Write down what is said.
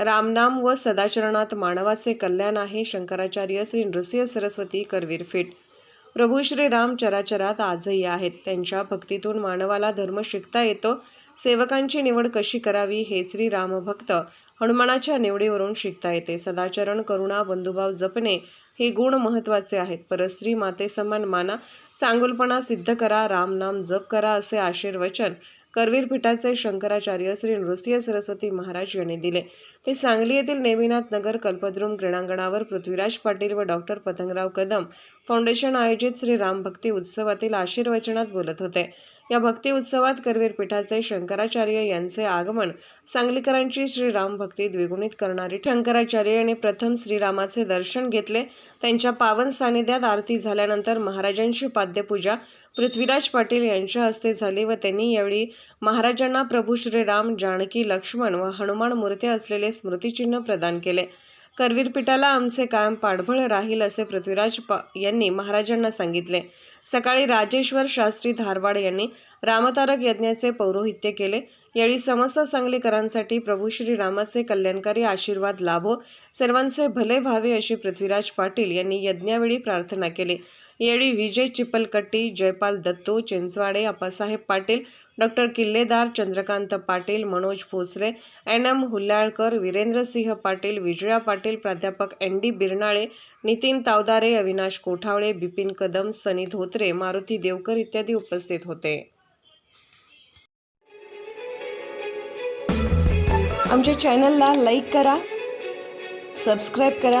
रामनाम व सदाचरणात मानवाचे कल्याण आहे शंकराचार्य श्री नृसिंह सरस्वती करवीर फिट. प्रभू श्री राम चराचरात आजही आहेत. त्यांच्या भक्तीतून मानवाला धर्म शिकता येतो. सेवकांची निवड कशी करावी हे श्री रामभक्त हनुमानाच्या निवडीवरून शिकता येते. सदाचरण करुणा बंधुभाव जपणे हे गुण महत्त्वाचे आहेत. परस्त्री माते समान माना चांगुलपणा सिद्ध करा रामनाम जप करा असे आशीर्वचन करवीर पीठाचे शंकराचार्य श्री नृसिंह सरस्वती महाराज यांनी दिले. ते सांगली येथील नेमिनाथ नगर कल्पद्रुम क्रीडांगणावर पृथ्वीराज पाटील व डॉक्टर पतंगराव कदम फाउंडेशन आयोजित श्री राम भक्ती उत्सवातील आशीर्वचनात बोलत होते. या भक्ती उत्सवात करवीर पीठाचे शंकराचार्य यांचे आगमन सांगलीकरांची श्रीराम भक्ती द्विगुणित करणारी शंकराचार्य यांनी प्रथम श्रीरामाचे दर्शन घेतले. त्यांच्या पावन सानिध्यात आरती झाल्यानंतर महाराजांची पाद्यपूजा पृथ्वीराज पाटील यांच्या हस्ते झाली व त्यांनी यावेळी महाराजांना प्रभू श्रीराम जानकी लक्ष्मण व हनुमान मूर्ती असलेले स्मृतिचिन्ह प्रदान केले. करवीर पिठाला आमचे कायम पाठबळ राहील असे पृथ्वीराज पा यांनी महाराजांना सांगितले. सकाळी राजेश्वर शास्त्री धारवाड यांनी रामतारक यज्ञाचे पौरोहित्य केले. यावेळी समस्त सांगलीकरांसाठी प्रभू श्री रामाचे कल्याणकारी आशीर्वाद लाभो. सर्वांचे भले व्हावे अशी पृथ्वीराज पाटील यांनी यज्ञावेळी प्रार्थना केली. यावेळी Vijay Chipalkatti Jaypal Datto Chinchwade Appasaheb Patil doctor Killedar Chandrakant Patil Manoj Bhosale N M Hullalkar Virendrasinh Patil Vijaya Patil प्राध्यापक एन डी बिरनाळे नितीन तावदारे अविनाश कोठावळे बिपिन कदम सनी धोत्रे मारुती देवकर इत्यादी उपस्थित होते. आमच्या चॅनलला लाईक करा सबस्क्राईब करा